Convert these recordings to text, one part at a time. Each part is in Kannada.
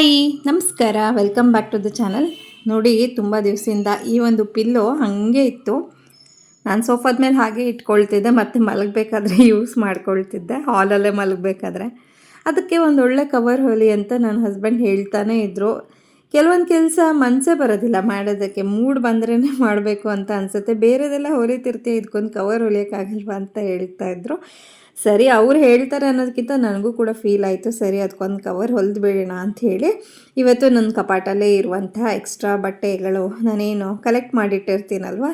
ಹಾಯ್, ನಮಸ್ಕಾರ. Welcome back to the channel ನೋಡಿ, ತುಂಬ ದಿವಸದಿಂದ ಈ ಒಂದು ಪಿಲ್ಲೋ ಹಾಗೆ ಇತ್ತು. ನಾನು ಸೋಫಾದ ಮೇಲೆ ಹಾಗೆ ಇಟ್ಕೊಳ್ತಿದ್ದೆ, ಮತ್ತು ಮಲಗಬೇಕಾದ್ರೆ ಯೂಸ್ ಮಾಡ್ಕೊಳ್ತಿದ್ದೆ ಹಾಲಲ್ಲೇ ಮಲಗಬೇಕಾದ್ರೆ. ಅದಕ್ಕೆ ಒಂದು ಒಳ್ಳೆ ಕವರ್ ಹೊಲಿ ಅಂತ ನನ್ನ ಹಸ್ಬೆಂಡ್ ಹೇಳ್ತಾನೆ ಇದ್ದರು ಕೆಲವೊಂದು ಕೆಲಸ ಮನಸ್ಸೇ ಬರೋದಿಲ್ಲ ಮಾಡೋದಕ್ಕೆ. ಮೂಡ್ ಬಂದ್ರೇ ಮಾಡಬೇಕು ಅಂತ ಅನಿಸುತ್ತೆ. ಬೇರೆದೆಲ್ಲ ಹೊಲಿತಿರ್ತೀವಿ ಇದಕ್ಕೊಂದು ಕವರ್ ಹೊಲಿಯೋಕ್ಕಾಗಲ್ವಾ ಅಂತ ಹೇಳ್ತಾ ಇದ್ರು. ಸರಿ, ಅವ್ರು ಹೇಳ್ತಾರೆ ಅನ್ನೋದಕ್ಕಿಂತ ನನಗೂ ಕೂಡ ಫೀಲ್ ಆಯಿತು. ಸರಿ ಅದಕ್ಕೊಂದು ಕವರ್ ಹೊಲಿದು ಬಿಡೋಣ ಅಂಥೇಳಿ ಇವತ್ತು ನನ್ನ ಕಪಾಟಲ್ಲೇ ಇರುವಂತಹ ಎಕ್ಸ್ಟ್ರಾ ಬಟ್ಟೆಗಳು ನಾನೇನು ಕಲೆಕ್ಟ್ ಮಾಡಿಟ್ಟಿರ್ತೀನಲ್ವ?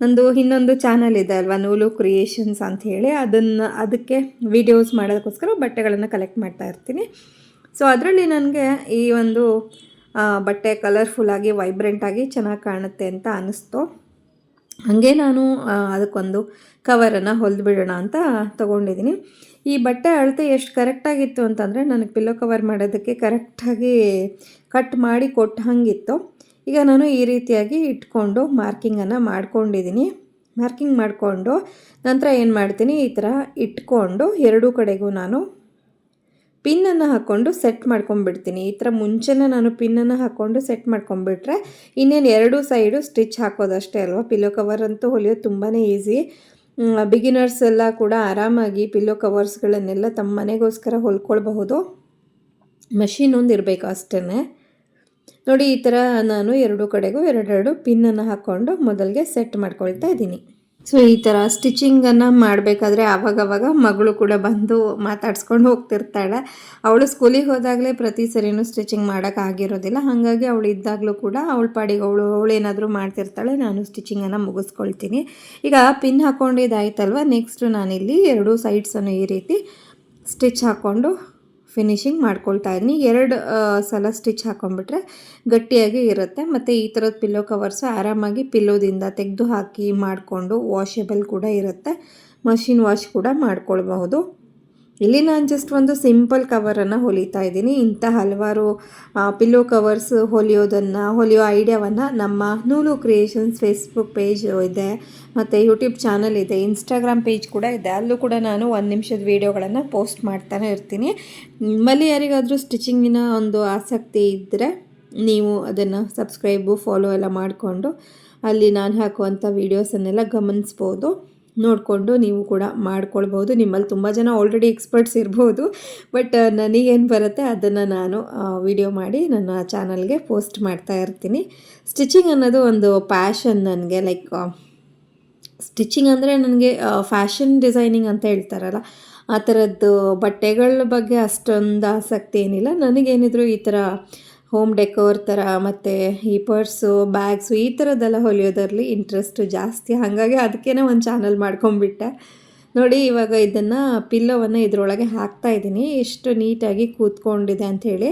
ನಂದು ಇನ್ನೊಂದು ಚಾನಲ್ ಇದೆ ಅಲ್ವಾ, ನೂಲು ಕ್ರಿಯೇಷನ್ಸ್ ಅಂತ ಹೇಳಿ. ಅದನ್ನು, ಅದಕ್ಕೆ ವೀಡಿಯೋಸ್ ಮಾಡೋದಕ್ಕೋಸ್ಕರ ಬಟ್ಟೆಗಳನ್ನು ಕಲೆಕ್ಟ್ ಮಾಡ್ತಾ ಇರ್ತೀನಿ. ಸೊ ಅದರಲ್ಲಿ ನನಗೆ ಈ ಒಂದು ಬಟ್ಟೆ ಕಲರ್ಫುಲ್ಲಾಗಿ ವೈಬ್ರೆಂಟಾಗಿ ಚೆನ್ನಾಗಿ ಕಾಣುತ್ತೆ ಅಂತ ಅನ್ನಿಸ್ತು ಹಾಗೆ ನಾನು ಅದಕ್ಕೊಂದು ಕವರನ್ನು ಹೊಲಿದು ಬಿಡೋಣ ಅಂತ ತೊಗೊಂಡಿದ್ದೀನಿ ಈ ಬಟ್ಟೆ ಅಳತೆ ಎಷ್ಟು ಕರೆಕ್ಟಾಗಿತ್ತು ಅಂತಂದರೆ ನನಗೆ ಪಿಲ್ಲೋ ಕವರ್ ಮಾಡೋದಕ್ಕೆ ಕರೆಕ್ಟಾಗಿ ಕಟ್ ಮಾಡಿ ಕೊಟ್ಟು ಹಾಗಿತ್ತು ಈಗ ನಾನು ಈ ರೀತಿಯಾಗಿ ಇಟ್ಕೊಂಡು ಮಾರ್ಕಿಂಗನ್ನು ಮಾಡ್ಕೊಂಡಿದ್ದೀನಿ ಮಾರ್ಕಿಂಗ್ ಮಾಡಿಕೊಂಡು ನಂತರ ಏನು ಮಾಡ್ತೀನಿ, ಈ ಥರ ಇಟ್ಕೊಂಡು ಎರಡೂ ಕಡೆಗೂ ನಾನು ಪಿನ್ನನ್ನು ಹಾಕ್ಕೊಂಡು ಸೆಟ್ ಮಾಡ್ಕೊಂಬಿಡ್ತೀನಿ. ಈ ಥರ ಮುಂಚೆನೇ ನಾನು ಪಿನ್ನನ್ನು ಹಾಕ್ಕೊಂಡು ಸೆಟ್ ಮಾಡ್ಕೊಂಡ್ಬಿಟ್ರೆ ಇನ್ನೇನು ಎರಡು ಸೈಡು ಸ್ಟಿಚ್ ಹಾಕೋದಷ್ಟೇ ಅಲ್ವಾ? ಪಿಲ್ಲೋ ಕವರ್ ಅಂತೂ ಹೊಲಿಯೋದು ತುಂಬಾ ಈಸಿ ಬಿಗಿನರ್ಸ್ ಎಲ್ಲ ಕೂಡ ಆರಾಮಾಗಿ ಪಿಲ್ಲೋ ಕವರ್ಸ್ಗಳನ್ನೆಲ್ಲ ತಮ್ಮ ಮನೆಗೋಸ್ಕರ ಹೊಲ್ಕೊಳ್ಬಹುದು. ಮಷೀನ್ ಒಂದು ಇರಬೇಕು ಅಷ್ಟೇ ನೋಡಿ, ಈ ಥರ ನಾನು ಎರಡು ಕಡೆಗೂ ಎರಡೆರಡು ಪಿನ್ನನ್ನು ಹಾಕ್ಕೊಂಡು ಮೊದಲಿಗೆ ಸೆಟ್ ಮಾಡ್ಕೊಳ್ತಾ ಇದ್ದೀನಿ. ಸೊ ಈ ಥರ ಸ್ಟಿಚಿಂಗನ್ನು ಮಾಡಬೇಕಾದ್ರೆ ಆವಾಗವಾಗ ಮಗಳು ಕೂಡ ಬಂದು ಮಾತಾಡ್ಸ್ಕೊಂಡು ಹೋಗ್ತಿರ್ತಾಳೆ. ಅವಳು ಸ್ಕೂಲಿಗೆ ಹೋದಾಗಲೇ ಪ್ರತಿ ಸರಿನೂ ಸ್ಟಿಚಿಂಗ್ ಮಾಡೋಕ್ಕಾಗಿರೋದಿಲ್ಲ ಹಾಗಾಗಿ ಅವಳು ಇದ್ದಾಗಲೂ ಕೂಡ ಅವಳ ಪಾಡಿಗೆ ಅವಳು ಅವಳು ಏನಾದರೂ ಮಾಡ್ತಿರ್ತಾಳೆ, ನಾನು ಸ್ಟಿಚಿಂಗನ್ನು ಮುಗಿಸ್ಕೊಳ್ತೀನಿ. ಈಗ ಪಿನ್ ಹಾಕ್ಕೊಂಡಿದ್ದಾಯ್ತಲ್ವ ನೆಕ್ಸ್ಟು ನಾನಿಲ್ಲಿ ಎರಡು ಸೈಡ್ಸನ್ನು ಈ ರೀತಿ ಸ್ಟಿಚ್ ಹಾಕ್ಕೊಂಡು ಫಿನಿಶಿಂಗ್ ಮಾಡ್ಕೊಳ್ತಾ ಇದ್ದೀನಿ. ಎರಡು ಸಲ ಸ್ಟಿಚ್ ಹಾಕೊಂಡ್ಬಿಟ್ರೆ ಗಟ್ಟಿಯಾಗಿ ಇರುತ್ತೆ. ಮತ್ತು ಈ ಥರದ ಪಿಲ್ಲೋ ಕವರ್ಸು ಆರಾಮಾಗಿ ಪಿಲ್ಲೋದಿಂದ ತೆಗೆದು ಹಾಕಿ ಮಾಡಿಕೊಂಡು ವಾಷೆಬಲ್ ಕೂಡ ಇರುತ್ತೆ. ಮಷಿನ್ ವಾಶ್ ಕೂಡ ಮಾಡ್ಕೊಳ್ಬಹುದು. ಇಲ್ಲಿ ನಾನು ಜಸ್ಟ್ ಒಂದು ಸಿಂಪಲ್ ಕವರನ್ನು ಹೊಲಿತಾ ಇದ್ದೀನಿ. ಇಂಥ ಹಲವಾರು ಪಿಲ್ಲೋ ಕವರ್ಸ್ ಹೊಲಿಯೋದನ್ನು, ಹೊಲಿಯೋ ಐಡಿಯಾವನ್ನು ನಮ್ಮ ನೂಲು ಕ್ರಿಯೇಷನ್ಸ್ ಫೇಸ್ಬುಕ್ ಪೇಜ್ ಇದೆ, ಮತ್ತು ಯೂಟ್ಯೂಬ್ ಚಾನಲ್ ಇದೆ ಇನ್ಸ್ಟಾಗ್ರಾಮ್ ಪೇಜ್ ಕೂಡ ಇದೆ. ಅಲ್ಲೂ ಕೂಡ ನಾನು ಒಂದು ನಿಮಿಷದ ವೀಡಿಯೋಗಳನ್ನು ಪೋಸ್ಟ್ ಮಾಡ್ತಾನೆ ಇರ್ತೀನಿ. ನಿಮ್ಮಲ್ಲಿ ಯಾರಿಗಾದರೂ ಸ್ಟಿಚಿಂಗಿನ ಒಂದು ಆಸಕ್ತಿ ಇದ್ದರೆ ನೀವು ಅದನ್ನು ಸಬ್ಸ್ಕ್ರೈಬು ಫಾಲೋ ಎಲ್ಲ ಮಾಡಿಕೊಂಡು ಅಲ್ಲಿ ನಾನು ಹಾಕುವಂಥ ವೀಡಿಯೋಸನ್ನೆಲ್ಲ ಗಮನಿಸ್ಬೋದು. ನೋಡಿಕೊಂಡು ನೀವು ಕೂಡ ಮಾಡ್ಕೊಳ್ಬೋದು. ನಿಮ್ಮಲ್ಲಿ ತುಂಬ ಜನ ಆಲ್ರೆಡಿ ಎಕ್ಸ್ಪರ್ಟ್ಸ್ ಇರ್ಬೋದು. ಬಟ್ ನನಗೇನು ಬರುತ್ತೆ ಅದನ್ನು ನಾನು ವಿಡಿಯೋ ಮಾಡಿ ನನ್ನ ಚಾನಲ್ಗೆ ಪೋಸ್ಟ್ ಮಾಡ್ತಾ ಇರ್ತೀನಿ. ಸ್ಟಿಚಿಂಗ್ ಅನ್ನೋದು ಒಂದು ಪ್ಯಾಷನ್ ನನಗೆ ಲೈಕ್ ಸ್ಟಿಚಿಂಗ್ ಅಂದರೆ ನನಗೆ ಫ್ಯಾಷನ್ ಡಿಸೈನಿಂಗ್ ಅಂತ ಹೇಳ್ತಾರಲ್ಲ, ಆ ಥರದ್ದು ಬಟ್ಟೆಗಳ ಬಗ್ಗೆ ಅಷ್ಟೊಂದು ಆಸಕ್ತಿ ಏನಿಲ್ಲ. ನನಗೇನಿದ್ರು ಈ ಥರ ಹೋಮ್ ಡೆಕೋರ್ ಥರ, ಮತ್ತು ಈ ಪರ್ಸು ಬ್ಯಾಗ್ಸು ಈ ಥರದ್ದೆಲ್ಲ ಹೊಲಿಯೋದರಲ್ಲಿ ಇಂಟ್ರೆಸ್ಟು ಜಾಸ್ತಿ. ಹಾಗಾಗಿ ಅದಕ್ಕೇ ಒಂದು ಚಾನಲ್ ಮಾಡ್ಕೊಂಬಿಟ್ಟೆ ನೋಡಿ, ಇವಾಗ ಇದನ್ನು ಪಿಲ್ಲೋವನ್ನು ಇದರೊಳಗೆ ಹಾಕ್ತಾ ಇದ್ದೀನಿ. ಎಷ್ಟು ನೀಟಾಗಿ ಕೂತ್ಕೊಂಡಿದೆ ಅಂಥೇಳಿ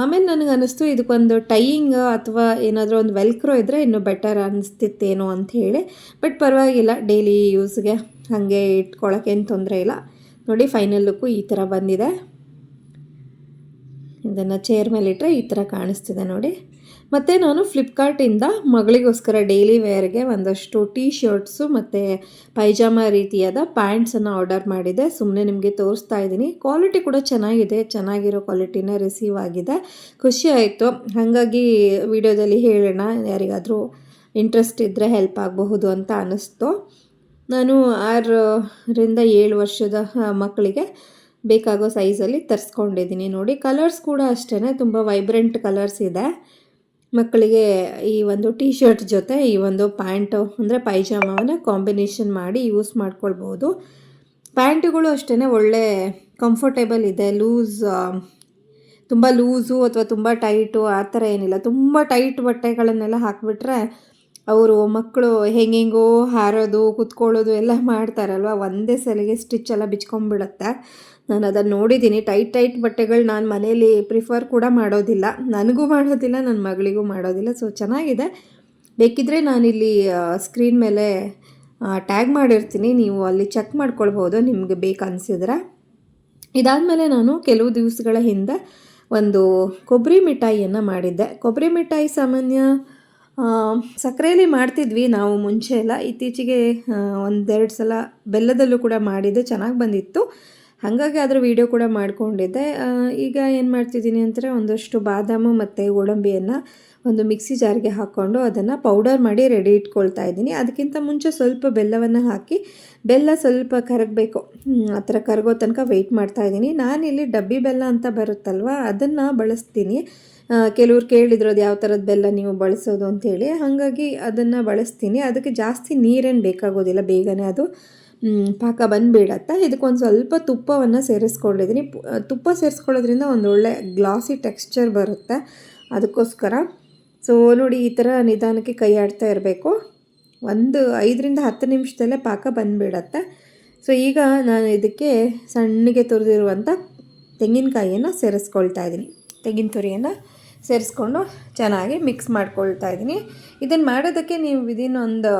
ಆಮೇಲೆ ನನಗೆ ಅನ್ನಿಸ್ತು ಇದಕ್ಕೊಂದು ಟೈಯಿಂಗ್ ಅಥವಾ ಏನಾದರೂ ಒಂದು ವೆಲ್ಕ್ರೋ ಇದ್ದರೆ ಇನ್ನೂ ಬೆಟರ್ ಅನ್ನಿಸ್ತಿತ್ತೇನೋ ಅಂಥೇಳಿ ಬಟ್ ಪರವಾಗಿಲ್ಲ ಡೈಲಿ ಯೂಸ್ಗೆ ಹಾಗೆ ಇಟ್ಕೊಳ್ಳೋಕ್ಕೇನು ತೊಂದರೆ ಇಲ್ಲ. ನೋಡಿ ಫೈನಲ್ ಲುಕ್ಕು ಈ ಥರ ಬಂದಿದೆ. ಇದನ್ನು ಚೇರ್ ಮೇಲೆ ಇಟ್ಟರೆ ಈ ಥರ ಕಾಣಿಸ್ತಿದೆ ನೋಡಿ. ಮತ್ತು ನಾನು ಫ್ಲಿಪ್ಕಾರ್ಟಿಂದ ಮಗಳಿಗೋಸ್ಕರ ಡೈಲಿ ವೇರ್ಗೆ ಒಂದಷ್ಟು ಟೀ ಶರ್ಟ್ಸು ಮತ್ತು ಪೈಜಾಮ ರೀತಿಯಾದ ಪ್ಯಾಂಟ್ಸನ್ನು ಆರ್ಡರ್ ಮಾಡಿದೆ. ಸುಮ್ಮನೆ ನಿಮಗೆ ತೋರಿಸ್ತಾ ಇದ್ದೀನಿ. ಕ್ವಾಲಿಟಿ ಕೂಡ ಚೆನ್ನಾಗಿದೆ. ಚೆನ್ನಾಗಿರೋ ಕ್ವಾಲಿಟಿನೇ ರಿಸೀವ್ ಆಗಿದೆ. ಖುಷಿ ಆಯಿತು. ಹಾಗಾಗಿ ವಿಡಿಯೋದಲ್ಲಿ ಹೇಳೋಣ. ಯಾರಿಗಾದರೂ ಇಂಟ್ರೆಸ್ಟ್ ಇದ್ದರೆ ಹೆಲ್ಪ್ ಆಗಬಹುದು ಅಂತ ಅನ್ನಿಸ್ತು ನಾನು ಆರರಿಂದ ಏಳು ವರ್ಷದ ಮಕ್ಕಳಿಗೆ ಬೇಕಾಗೋ ಸೈಜಲ್ಲಿ ತರಿಸ್ಕೊಂಡಿದ್ದೀನಿ. ನೋಡಿ ಕಲರ್ಸ್ ಕೂಡ ಅಷ್ಟೇ ತುಂಬ ವೈಬ್ರೆಂಟ್ ಕಲರ್ಸ್ ಇದೆ. ಮಕ್ಕಳಿಗೆ ಈ ಒಂದು ಟೀ ಶರ್ಟ್ ಜೊತೆ ಈ ಒಂದು ಪ್ಯಾಂಟು, ಅಂದರೆ ಪೈಜಾಮವನ್ನು ಕಾಂಬಿನೇಷನ್ ಮಾಡಿ ಯೂಸ್ ಮಾಡ್ಕೊಳ್ಬೋದು. ಪ್ಯಾಂಟುಗಳು ಅಷ್ಟೇ ಒಳ್ಳೆ ಕಂಫರ್ಟೇಬಲ್ ಇದೆ. ಲೂಸ್ ತುಂಬ ಲೂಸು ಅಥವಾ ತುಂಬ ಟೈಟು ಆ ಥರ ಏನಿಲ್ಲ. ತುಂಬ ಟೈಟ್ ಬಟ್ಟೆಗಳನ್ನೆಲ್ಲ ಹಾಕಿಬಿಟ್ರೆ ಅವರು ಮಕ್ಕಳು ಹೆಂಗೆಂಗೋ ಹಾರೋದು, ಕುತ್ಕೊಳ್ಳೋದು ಎಲ್ಲ ಮಾಡ್ತಾರಲ್ವ? ಒಂದೇ ಸಲಿಗೆ ಸ್ಟಿಚ್ ಎಲ್ಲ ಬಿಚ್ಕೊಂಡ್ಬಿಡುತ್ತೆ. ನಾನು ಅದನ್ನು ನೋಡಿದ್ದೀನಿ ಟೈಟ್ ಟೈಟ್ ಬಟ್ಟೆಗಳು ನಾನು ಮನೇಲಿ ಪ್ರಿಫರ್ ಕೂಡ ಮಾಡೋದಿಲ್ಲ. ನನಗೂ ಮಾಡೋದಿಲ್ಲ ನನ್ನ ಮಗಳಿಗೂ ಮಾಡೋದಿಲ್ಲ. ಸೊ ಚೆನ್ನಾಗಿದೆ. ಬೇಕಿದ್ದರೆ ನಾನಿಲ್ಲಿ ಸ್ಕ್ರೀನ್ ಮೇಲೆ ಟ್ಯಾಗ್ ಮಾಡಿರ್ತೀನಿ. ನೀವು ಅಲ್ಲಿ ಚೆಕ್ ಮಾಡ್ಕೊಳ್ಬೋದು. ನಿಮಗೆ ಬೇಕು ಅನಿಸಿದ್ರೆ ಇದಾದಮೇಲೆ ನಾನು ಕೆಲವು ದಿವಸಗಳ ಹಿಂದೆ ಒಂದು ಕೊಬ್ಬರಿ ಮಿಠಾಯಿಯನ್ನು ಮಾಡಿದ್ದೆ. ಕೊಬ್ಬರಿ ಮಿಠಾಯಿ ಸಾಮಾನ್ಯ ಸಕ್ಕರೆಯಲ್ಲಿ ಮಾಡ್ತಿದ್ವಿ ನಾವು ಮುಂಚೆ ಎಲ್ಲ. ಇತ್ತೀಚೆಗೆ ಒಂದೆರಡು ಸಲ ಬೆಲ್ಲದಲ್ಲೂ ಕೂಡ ಮಾಡಿದ್ದೆ, ಚೆನ್ನಾಗಿ ಬಂದಿತ್ತು. ಹಾಗಾಗಿ ಅದರ ವೀಡಿಯೋ ಕೂಡ ಮಾಡಿಕೊಂಡಿದ್ದೆ. ಈಗ ಏನು ಮಾಡ್ತಿದ್ದೀನಿ ಅಂದರೆ ಒಂದಷ್ಟು ಬಾದಾಮು ಮತ್ತು ಗೋಡಂಬಿಯನ್ನು ಒಂದು ಮಿಕ್ಸಿ ಜಾರಿಗೆ ಹಾಕ್ಕೊಂಡು ಅದನ್ನು ಪೌಡರ್ ಮಾಡಿ ರೆಡಿ ಇಟ್ಕೊಳ್ತಾ ಇದ್ದೀನಿ. ಅದಕ್ಕಿಂತ ಮುಂಚೆ ಸ್ವಲ್ಪ ಬೆಲ್ಲವನ್ನು ಹಾಕಿ, ಬೆಲ್ಲ ಸ್ವಲ್ಪ ಕರಗಬೇಕು. ಆ ಥರ ಕರಗೋ ತನಕ ವೆಯ್ಟ್ ಮಾಡ್ತಾ ಇದ್ದೀನಿ. ನಾನಿಲ್ಲಿ ಡಬ್ಬಿ ಬೆಲ್ಲ ಅಂತ ಬರುತ್ತಲ್ವ, ಅದನ್ನು ಬಳಸ್ತೀನಿ. ಕೆಲವ್ರು ಕೇಳಿದ್ರು ಅದು ಯಾವ ಥರದ ಬೆಲ್ಲ ನೀವು ಬಳಸೋದು ಅಂತೇಳಿ. ಹಾಗಾಗಿ ಅದನ್ನು ಬಳಸ್ತೀನಿ. ಅದಕ್ಕೆ ಜಾಸ್ತಿ ನೀರೇನು ಬೇಕಾಗೋದಿಲ್ಲ. ಬೇಗನೆ ಅದು ಪಾಕ ಬಂದುಬಿಡತ್ತೆ. ಇದಕ್ಕೊಂದು ಸ್ವಲ್ಪ ತುಪ್ಪವನ್ನು ಸೇರಿಸ್ಕೊಂಡಿದ್ದೀನಿ ತುಪ್ಪ ಸೇರಿಸ್ಕೊಳ್ಳೋದ್ರಿಂದ ಒಂದು ಒಳ್ಳೆ ಗ್ಲಾಸಿ ಟೆಕ್ಸ್ಚರ್ ಬರುತ್ತೆ. ಅದಕ್ಕೋಸ್ಕರ. ಸೊ, ನೋಡಿ ಈ ಥರ ನಿಧಾನಕ್ಕೆ ಕೈ ಆಡ್ತಾ ಇರಬೇಕು. ಒಂದು ಐದರಿಂದ ಹತ್ತು ನಿಮಿಷದಲ್ಲೇ ಪಾಕ ಬಂದುಬಿಡತ್ತೆ. ಸೊ, ಈಗ ನಾನು ಇದಕ್ಕೆ ಸಣ್ಣಗೆ ತುರಿದಿರುವಂಥ ತೆಂಗಿನಕಾಯಿಯನ್ನು ಸೇರಿಸ್ಕೊಳ್ತಾ ಇದ್ದೀನಿ ತೆಂಗಿನ ತುರಿಯನ್ನು ಸೇರಿಸ್ಕೊಂಡು ಚೆನ್ನಾಗಿ ಮಿಕ್ಸ್ ಮಾಡ್ಕೊಳ್ತಾ ಇದ್ದೀನಿ. ಇದನ್ನು ಮಾಡೋದಕ್ಕೆ ನೀವು ವಿದಿನ್ ಒಂದು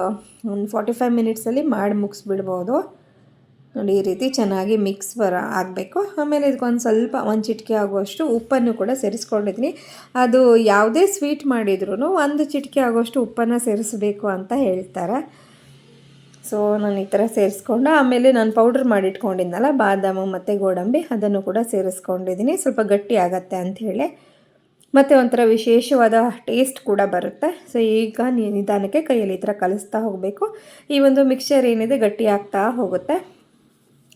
ಒಂದು ಫಾರ್ಟಿ ಫೈವ್ ಮಿನಿಟ್ಸಲ್ಲಿ ಮಾಡಿ ಮುಗಿಸ್ಬಿಡ್ಬೋದು. ನೋಡಿ, ಈ ರೀತಿ ಚೆನ್ನಾಗಿ ಮಿಕ್ಸ್ ಬರ ಆಗಬೇಕು. ಆಮೇಲೆ ಇದಕ್ಕೊಂದು ಸ್ವಲ್ಪ, ಒಂದು ಚಿಟಿಕೆ ಆಗುವಷ್ಟು ಉಪ್ಪನ್ನು ಕೂಡ ಸೇರಿಸ್ಕೊಂಡಿದ್ದೀನಿ. ಅದು ಯಾವುದೇ ಸ್ವೀಟ್ ಮಾಡಿದ್ರೂ ಒಂದು ಚಿಟಿಕೆ ಆಗುವಷ್ಟು ಉಪ್ಪನ್ನು ಸೇರಿಸಬೇಕು ಅಂತ ಹೇಳ್ತಾರೆ. ಸೊ ನಾನು ಈ ಥರ ಸೇರಿಸ್ಕೊಂಡು ಆಮೇಲೆ ನಾನು ಪೌಡ್ರ್ ಮಾಡಿಟ್ಕೊಂಡಿದ್ನಲ್ಲ, ಬಾದಾಮು ಮತ್ತು ಗೋಡಂಬಿ ಅದನ್ನು ಕೂಡ ಸೇರಿಸ್ಕೊಂಡಿದ್ದೀನಿ. ಸ್ವಲ್ಪ ಗಟ್ಟಿ ಆಗತ್ತೆ ಅಂಥೇಳಿ ಮತ್ತು ಒಂಥರ ವಿಶೇಷವಾದ ಟೇಸ್ಟ್ ಕೂಡ ಬರುತ್ತೆ. ಸೊ ಈಗ ನಿಧಾನಕ್ಕೆ ಕೈಯಲ್ಲಿ ಈ ಥರ ಕಲಿಸ್ತಾ ಹೋಗಬೇಕು. ಈ ಒಂದು ಮಿಕ್ಸ್ಚರ್ ಏನಿದೆ ಗಟ್ಟಿ ಆಗ್ತಾ ಹೋಗುತ್ತೆ.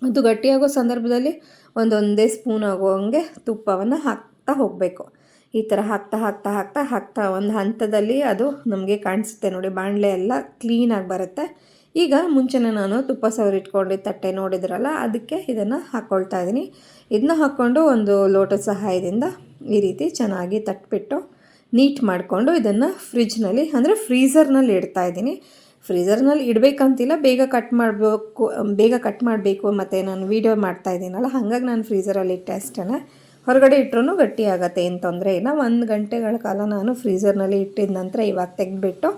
ಅದು ಗಟ್ಟಿಯಾಗೋ ಸಂದರ್ಭದಲ್ಲಿ ಒಂದೊಂದೇ ಸ್ಪೂನ್ ಆಗೋಂಗೆ ತುಪ್ಪವನ್ನು ಹಾಕ್ತಾ ಹೋಗಬೇಕು. ಈ ಥರ ಹಾಕ್ತಾ ಹಾಕ್ತಾ ಹಾಕ್ತಾ ಹಾಕ್ತಾ ಒಂದು ಹಂತದಲ್ಲಿ ಅದು ನಮಗೆ ಕಾಣಿಸುತ್ತೆ ನೋಡಿ, ಬಾಣಲೆ ಎಲ್ಲ ಕ್ಲೀನಾಗಿ ಬರುತ್ತೆ. ಈಗ ಮುಂಚೆನೇ ನಾನು ತುಪ್ಪ ಸವರಿಟ್ಕೊಂಡಿದ್ದ ತಟ್ಟೆ ನೋಡಿದ್ರಲ್ಲ, ಅದಕ್ಕೆ ಇದನ್ನು ಹಾಕ್ಕೊಳ್ತಾ ಇದ್ದೀನಿ. ಇದನ್ನ ಹಾಕ್ಕೊಂಡು ಒಂದು ಲೋಟ ಸಹಾಯದಿಂದ ಈ ರೀತಿ ಚೆನ್ನಾಗಿ ತಟ್ಟಿಬಿಟ್ಟು ನೀಟ್ ಮಾಡಿಕೊಂಡು ಇದನ್ನು ಫ್ರಿಜ್ನಲ್ಲಿ ಅಂದರೆ ಫ್ರೀಝರ್ನಲ್ಲಿ ಇಡ್ತಾ ಇದ್ದೀನಿ. ಫ್ರೀಝರ್ನಲ್ಲಿ ಇಡಬೇಕಂತಿಲ್ಲ, ಬೇಗ ಕಟ್ ಮಾಡಬೇಕು, ಬೇಗ ಕಟ್ ಮಾಡಬೇಕು ಮತ್ತು ನಾನು ವೀಡಿಯೋ ಮಾಡ್ತಾ ಇದ್ದೀನಲ್ಲ, ಹಾಗಾಗಿ ನಾನು ಫ್ರೀಝರಲ್ಲಿ ಇಟ್ಟೆ ಅಷ್ಟೇ ಹೊರಗಡೆ ಇಟ್ಟರೂ ಗಟ್ಟಿ ಆಗುತ್ತೆ ಏನು ತೊಂದರೆ ಇಲ್ಲ. ಒಂದು ಗಂಟೆಗಳ ಕಾಲ ನಾನು ಫ್ರೀಝರ್ನಲ್ಲಿ ಇಟ್ಟಿದ ನಂತರ ಇವಾಗ ತೆಗೆದ್ಬಿಟ್ಟು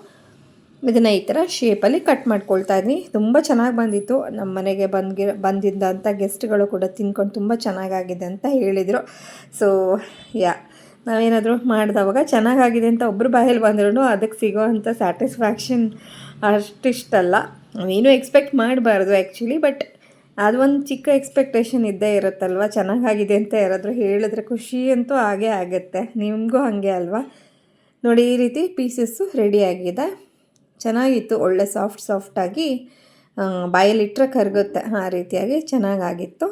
ಇದನ್ನು ಈ ಥರ ಶೇಪಲ್ಲಿ ಕಟ್ ಮಾಡ್ಕೊಳ್ತಾ ಇದ್ವಿ ತುಂಬ ಚೆನ್ನಾಗಿ ಬಂದಿತ್ತು. ನಮ್ಮ ಮನೆಗೆ ಬಂದ್ಗಿ ಬಂದಿದ್ದಂಥ ಗೆಸ್ಟ್ಗಳು ಕೂಡ ತಿನ್ಕೊಂಡು ತುಂಬ ಚೆನ್ನಾಗಾಗಿದೆ ಅಂತ ಹೇಳಿದರು. ಸೊ ಯಾ ನಾವೇನಾದರೂ ಮಾಡಿದವಾಗ ಚೆನ್ನಾಗಾಗಿದೆ ಅಂತ ಒಬ್ಬರು ಬಾಯಲ್ಲಿ ಬಂದ್ರೂ ಅದಕ್ಕೆ ಸಿಗೋ ಅಂಥ ಸ್ಯಾಟಿಸ್ಫ್ಯಾಕ್ಷನ್ ಅಷ್ಟಿಷ್ಟಲ್ಲ. ನಾವೇನು ಎಕ್ಸ್ಪೆಕ್ಟ್ ಮಾಡಬಾರ್ದು ಆ್ಯಕ್ಚುಲಿ ಬಟ್ ಅದು ಒಂದು ಚಿಕ್ಕ ಎಕ್ಸ್ಪೆಕ್ಟೇಷನ್ ಇದ್ದೇ ಇರುತ್ತಲ್ವ? ಚೆನ್ನಾಗಾಗಿದೆ ಅಂತ ಯಾರಾದರೂ ಹೇಳಿದ್ರೆ ಖುಷಿ ಅಂತೂ ಹಾಗೇ ಆಗುತ್ತೆ. ನಿಮಗೂ ಹಾಗೆ ಅಲ್ವಾ? ನೋಡಿ, ಈ ರೀತಿ ಪೀಸಸ್ಸು ರೆಡಿಯಾಗಿದೆ ಚೆನ್ನಾಗಿತ್ತು, ಒಳ್ಳೆ ಸಾಫ್ಟ್ ಸಾಫ್ಟಾಗಿ ಬಾಯಲ್ಲಿಟ್ಟರೆ ಕರಗುತ್ತೆ. ಆ ರೀತಿಯಾಗಿ ಚೆನ್ನಾಗಾಗಿತ್ತು.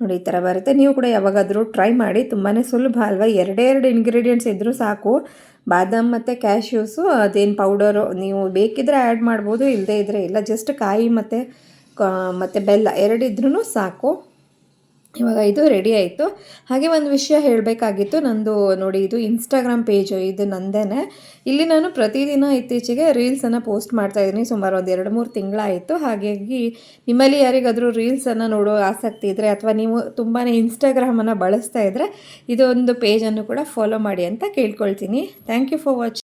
ನೋಡಿ, ಈ ಥರ ಬರುತ್ತೆ. ನೀವು ಕೂಡ ಯಾವಾಗಾದರೂ ಟ್ರೈ ಮಾಡಿ ತುಂಬಾ ಸುಲಭ ಅಲ್ವಾ? ಎರಡೇ ಎರಡು ಇಂಗ್ರೀಡಿಯೆಂಟ್ಸ್ ಇದ್ದರೂ ಸಾಕು. ಬಾದಾಮ್ ಮತ್ತು ಕ್ಯಾಶ್ಯೂಸು ಅದೇನು ಪೌಡರು ನೀವು ಬೇಕಿದ್ರೆ ಆ್ಯಡ್ ಮಾಡ್ಬೋದು ಇಲ್ಲದೇ ಇದ್ದರೆ ಇಲ್ಲ. ಜಸ್ಟ್ ಕಾಯಿ ಮತ್ತು ಮತ್ತು ಬೆಲ್ಲ ಎರಡಿದ್ರೂ ಸಾಕು. ಇವಾಗ ಇದು ರೆಡಿ ಆಯಿತು. ಹಾಗೆ ಒಂದು ವಿಷಯ ಹೇಳಬೇಕಾಗಿತ್ತು. ನಂದು ನೋಡಿ ಇದು ಇನ್ಸ್ಟಾಗ್ರಾಮ್ ಪೇಜು ಇದು ನಂದೇನೆ. ಇಲ್ಲಿ ನಾನು ಪ್ರತಿದಿನ ಇತ್ತೀಚೆಗೆ ರೀಲ್ಸನ್ನು ಪೋಸ್ಟ್ ಮಾಡ್ತಾ ಇದ್ದೀನಿ. ಸುಮಾರು ಒಂದು ಎರಡು ಮೂರು ತಿಂಗಳಾಯಿತು. ಹಾಗಾಗಿ ನಿಮ್ಮಲ್ಲಿ ಯಾರಿಗಾದರೂ ರೀಲ್ಸನ್ನು ನೋಡೋ ಆಸಕ್ತಿ ಇದ್ದರೆ ಅಥವಾ ನೀವು ತುಂಬಾ ಇನ್ಸ್ಟಾಗ್ರಾಮನ್ನು ಬಳಸ್ತಾ ಇದ್ದರೆ ಇದೊಂದು ಪೇಜನ್ನು ಕೂಡ ಫಾಲೋ ಮಾಡಿ ಅಂತ ಕೇಳ್ಕೊಳ್ತೀನಿ. Thank you for watching